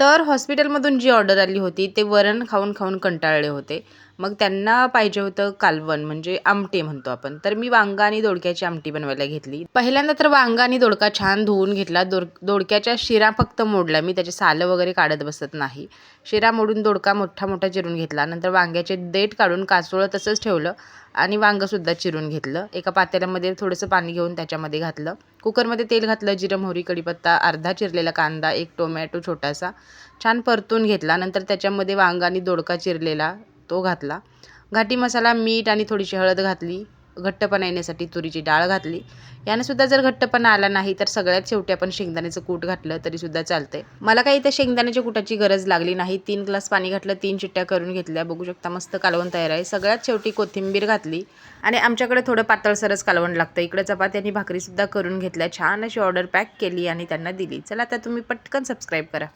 तर हॉस्पिटलमधून जी ऑर्डर आली होती ते वरण खाऊन खाऊन कंटाळले होते. मग त्यांना पाहिजे होतं कालवण म्हणजे आमटे म्हणतो आपण. तर मी वांगा आणि दोडक्याची आमटी बनवायला घेतली. पहिल्यांदा तर वांगा आणि दोडका छान धुवून घेतला. दोड दोडक्याच्या शिरा फक्त मोडला मी त्याचे सालं वगैरे काढत बसत नाही. शिरा मोडून दोडका मोठा मोठा चिरून घेतला. नंतर वांग्याचे देठ काढून काचोळं तसंच ठेवलं आणि वांगंसुद्धा चिरून घेतलं. एका पातेल्यामध्ये थोडंसं पाणी घेऊन त्याच्यामध्ये घातलं. कुकरमध्ये तेल घातलं जिरं मोहरी कढीपत्ता अर्धा चिरलेला कांदा एक टोमॅटो छोटासा छान परतून घेतला. नंतर त्याच्यामध्ये वांगा आणि दोडका चिरलेला. तो घातला. घाटी मसाला मीठ आणि थोडीशी हळद घातली. घट्टपणा येण्यासाठी तुरीची डाळ घातली. याने सुद्धा जर घट्टपणा आला नाही तर सगळ्यात शेवटी आपण शेंगदाण्याचं कूट घातलं तरी सुद्धा चालतंय. मला काही इथं शेंगदाण्याच्या कुटाची गरज लागली नाही. तीन ग्लास पाणी घातलं तीन चिट्ट्या करून घेतल्या. बघू शकता मस्त कालवण तयार आहे. सगळ्यात शेवटी कोथिंबीर घातली आणि आमच्याकडे थोडं पातळसरच कालवण लागतं. इकडे चपाती आणि भाकरीसुद्धा करून घेतल्या. छान अशी ऑर्डर पॅक केली आणि त्यांना दिली. चला आता तुम्ही पटकन सबस्क्राईब करा.